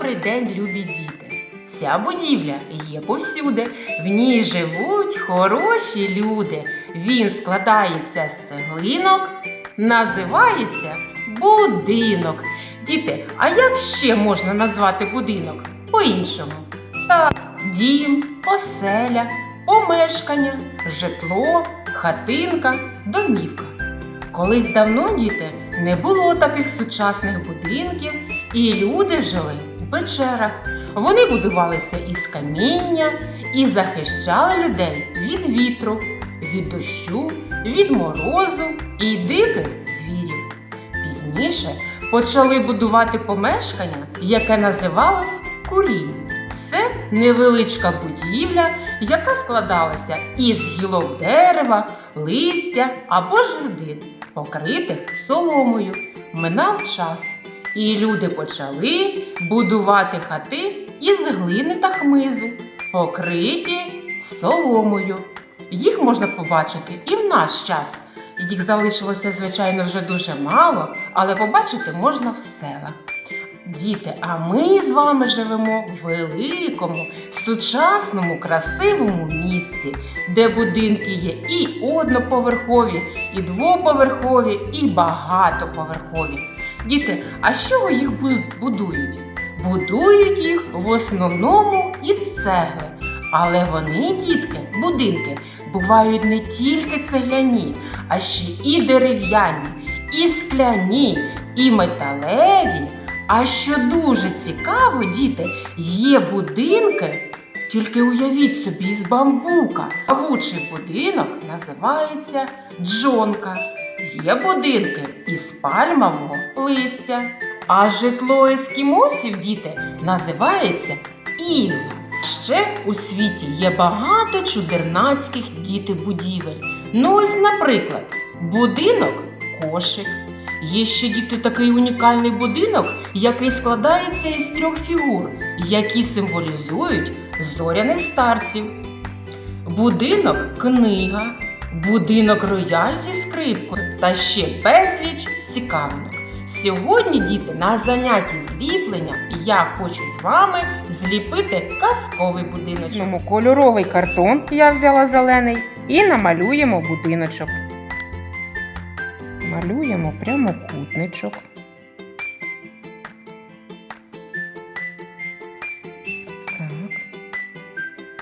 Добрий день, любі діти! Ця будівля є повсюди. В ній живуть хороші люди. Він складається з цеглинок, називається будинок. Діти, а як ще можна назвати будинок? По-іншому. Так, дім, оселя, помешкання, житло, хатинка, домівка. Колись давно діти не було таких сучасних будинків, і люди жили печерах. Вони будувалися із каміння і захищали людей від вітру, від дощу, від морозу і диких звірів. Пізніше почали будувати помешкання, яке називалось курінь. Це невеличка будівля, яка складалася із гілок дерева, листя або жердин, покритих соломою. Минав час, і люди почали будувати хати із глини та хмизу, покриті соломою. Їх можна побачити і в наш час. Їх залишилося, звичайно, вже дуже мало, але побачити можна в селах. Діти, а ми з вами живемо в великому, сучасному, красивому місті, де будинки є і одноповерхові, і двоповерхові, і багатоповерхові. Діти, а з чого їх будують? Будують їх в основному із цегли. Але вони, дітки, будинки, бувають не тільки цегляні, а ще і дерев'яні, і скляні, і металеві. А що дуже цікаво, діти, є будинки, тільки уявіть собі із бамбука. Павучий будинок називається джонка. Є будинки із пальмового листя. А житло ескімосів, діти, називається ігла. Ще у світі є багато чудернацьких діти будівель. Ну ось, наприклад, будинок кошик. Є ще діти такий унікальний будинок, який складається із трьох фігур, які символізують зоряних старців. Будинок книга, будинок рояль зі скрипкою та ще безліч цікавинок. Сьогодні, діти, на занятті зліплення я хочу з вами зліпити казковий. Візьмемо кольоровий картон, я взяла зелений, і намалюємо будиночок. Малюємо прямокутничок. Так.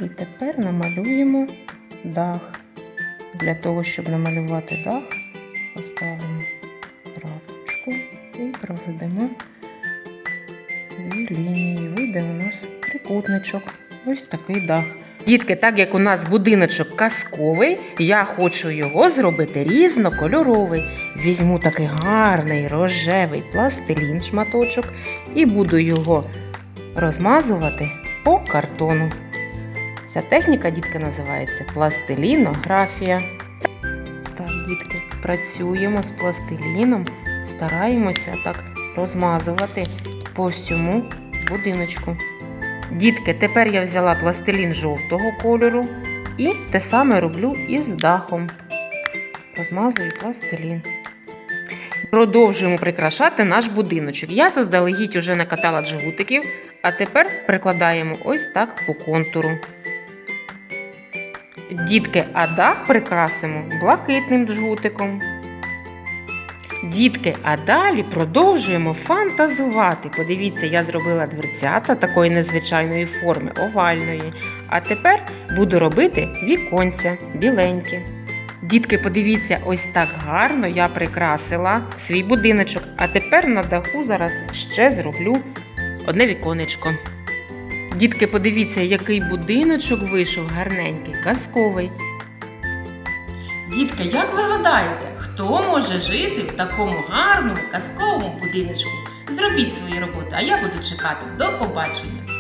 І тепер намалюємо дах. Для того, щоб намалювати дах, поставимо крапочку і проведемо дві лінії. Вийде у нас трикутничок. Ось такий дах. Дітки, так як у нас будиночок казковий, я хочу його зробити різнокольоровий. Візьму такий гарний рожевий пластилін шматочок і буду його розмазувати по картону. Ця техніка, дітки, називається пластилінографія. Так, дітки, працюємо з пластиліном, стараємося так розмазувати по всьому будиночку. Дітки, тепер я взяла пластилін жовтого кольору і те саме роблю із дахом. Розмазую пластилін. Продовжуємо прикрашати наш будиночок. Я заздалегідь уже накатала джгутиків, а тепер прикладаємо ось так по контуру. Дітки, а дах прикрасимо блакитним джгутиком. Дітки, а далі продовжуємо фантазувати. Подивіться, я зробила дверцята такої незвичайної форми, овальної. А тепер буду робити віконця біленькі. Дітки, подивіться, ось так гарно я прикрасила свій будиночок. А тепер на даху зараз ще зроблю одне віконечко. Дітки, подивіться, який будиночок вийшов гарненький, казковий. Дітки, як ви гадаєте, хто може жити в такому гарному казковому будиночку? Зробіть свої роботи, а я буду чекати. До побачення!